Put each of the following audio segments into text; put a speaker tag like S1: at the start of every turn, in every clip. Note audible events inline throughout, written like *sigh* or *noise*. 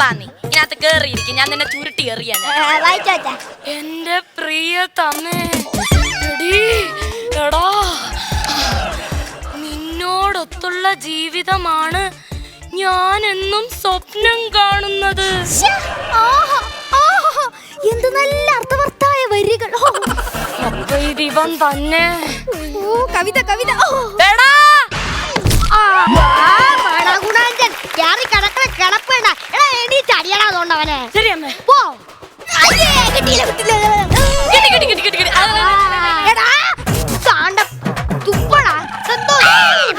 S1: ബാ നീ? ഇതിനകത്ത് കേറിയിരിക്കും. ഞാൻ നിന്നെ ചുരുട്ടി എറിയാൻ
S2: വായിച്ചോച്ചാ
S1: എന്റെ പ്രിയ തമ്മേ എടീ, നിന്നോടൊത്തുള്ള ജീവിതമാണ് ഞാൻ എന്നും സ്വപ്നം കാണുന്നത്.
S2: എന്ത് നല്ല അർത്ഥവത്തായ വരികൾ.
S1: അപ്പൊ ഇത് തന്നെ.
S2: ഓ കവിത കവിത.
S1: ശരി അമ്മേ.
S2: പോ. അയ്യേ, കിട്ടിയില്ല, കിട്ടിയില്ല.
S1: കിട്ടി കിട്ടി കിട്ടി കിട്ടി കിട്ടി. അത്
S2: എടാ, കാണ്ട തുപ്പടാ. എന്തോ?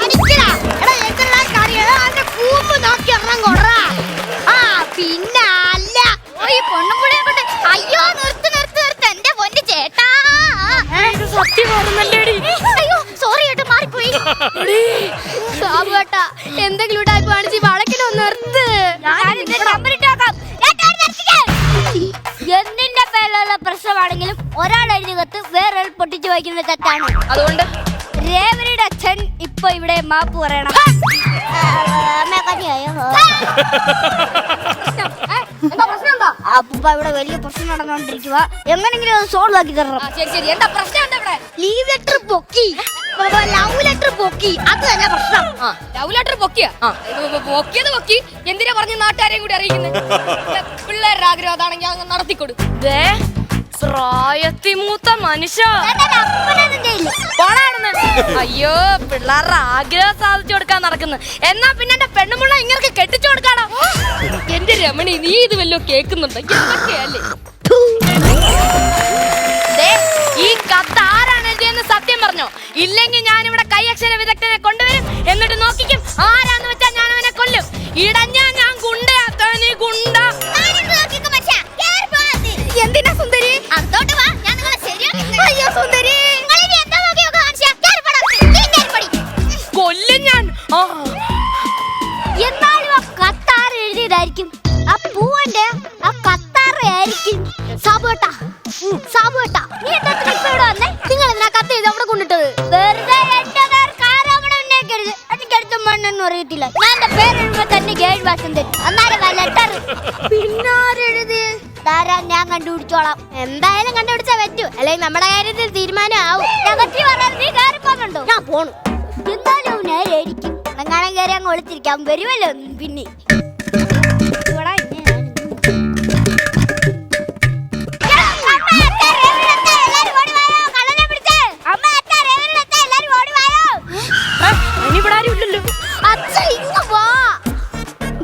S2: അടിക്കടാ. എടാ, എങ്ങനെടാ കാര്യം? എടാ, അവന്റെ കൂമ്പ് നോക്കി ഒരെണ്ണം കൊടറാ. ആ, പിന്നെ അല്ല. ഓ, ഈ കൊണ്ട് അയ്യോ നിർത്ത് നിർത്ത് നിർത്ത്. എന്റെ പൊന്ന് ചേട്ടാ.
S1: ഇത് സത്യമായിരുന്നല്ലേടി
S2: അയ്യോ സോറി ഏട്ടാ മാറിപ്പോയി. സാബുവേട്ടാ എന്തെങ്കിലും പേരിലുള്ള പ്രശ്നമാണെങ്കിലും ഒരാൾ എഴുതി കത്ത് വേറൊരാൾ പൊട്ടിച്ചു വായിക്കുന്നത് തെറ്റാണ്.
S1: അതുകൊണ്ട്?
S2: രേവതിയുടെ അച്ഛൻ ഇപ്പൊ ഇവിടെ മാപ്പ് പറയണം. അപ്പ ഇവിടെ വലിയ പ്രശ്നം നടന്നുകൊണ്ടിരിക്കുക എങ്ങനെങ്കിലും അത് സോൾവ് ആക്കി തരണം.
S1: ശരി ശരി. എന്താ പ്രശ്നം? എന്താ ഇവിടെ?
S2: ലീവ് ലെറ്റർ പൊക്കി. ലവ് ലെറ്റർ പൊക്കി. അത് തന്നെ പ്രശ്നം.
S1: Love letter പൊക്കിയ? പൊക്കിയത് പൊക്കി. എന്തിനാ പറഞ്ഞ് നാട്ടുകാരെയും കൂടി അറിയിക്കുന്നത് *laughs* പിള്ളേരുടെ ആഗ്രഹം അതാണെങ്കിൽ അങ്ങ് നടത്തിക്കൊടു. പ്രായത്തിമൂത്ത മനുഷ്യ. അയ്യോ പിള്ളേരുടെ ആഗ്രഹം സാധിച്ചു കൊടുക്കാൻ നടക്കുന്നു. എന്നാ പിന്നെ എന്റെ പെണ്ണുമുള്ള ഇങ്ങനെ കെട്ടിച്ചു കൊടുക്കാണോ എന്റെ രമണി നീ ഇത് വല്ലോ എന്തൊക്കെയല്ലേ? ദേ, ഈ കത്ത് ആരാണ് എഴുതിയെന്ന് സത്യം പറഞ്ഞോ? ഇല്ലെങ്കിൽ ഞാൻ ഇവിടെ കൈയക്ഷര വിദഗ്ധനെ കൊണ്ടുവരും. എന്നിട്ട് നോക്കിക്കും ആരാന്ന് വെച്ചാൽ ഞാൻ അവനെ കൊല്ലും. ഇടഞ്ഞ
S2: എന്നാലും ആ കത്താറ് എഴുതിയതായിരിക്കും. ആ പൂവന്റെ ആ കത്താറ് ആയിരിക്കും. സാബുവേട്ടാ സാബുവേട്ടാ നീ എന്താ ഇപ്പൊ ഇവിടെ വന്നേ? നിങ്ങൾ എന്നാ കത്ത് എഴുതി അവിടെ കൊണ്ടിട്ടത്? വെറുതെ എന്റെ ആരോപണം ഉന്നയിക്കരുത് എനിക്ക് അടുത്ത മണ്ണൊന്നും അറിയത്തില്ല. ഞാൻ എന്റെ പേര് തന്നെ ഗേഡ് വാസം തരും അന്നേരം ലെറ്റർ പിന്നാരെഴുതി? താരാ ഞാൻ കണ്ടുപിടിച്ചോളാം. എന്തായാലും കണ്ടുപിടിച്ചാ പറ്റൂ. അല്ലെങ്കിൽ നമ്മുടെ കാര്യത്തിൽ തീരുമാനം ആവും ഞാൻ പോണു. എന്തായാലും നേരായിരിക്കും എങ്ങാനും കയറി അങ്ങ് ഒളിച്ചിരിക്കാം. വരുമല്ലോ പിന്നെ.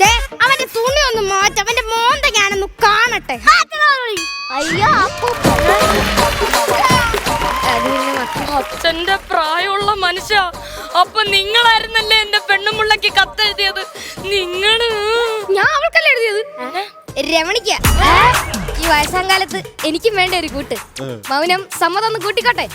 S2: ഞാൻ- അവന്റെ തുണി ഒന്ന് മാറ്റ. അവന്റെ മോന്ത ഞാനൊന്ന് കാണട്ടെ. അയ്യോ
S1: അച്ഛന്റെ പ്രായമുള്ള മനുഷ്യ. അപ്പൊ നിങ്ങളായിരുന്നല്ലേ എന്റെ പെണ്ണുമുള്ളക്ക് കത്തെഴുതിയത്? നിങ്ങൾ?
S2: ഞാൻ അവൾക്കല്ല എഴുതിയത്? രമണിക്ക. ഈ വയസ്സാം കാലത്ത് എനിക്കും വേണ്ട ഒരു കൂട്ട്. മൗനം സമ്മതം ഒന്ന് കൂട്ടിക്കോട്ടെ?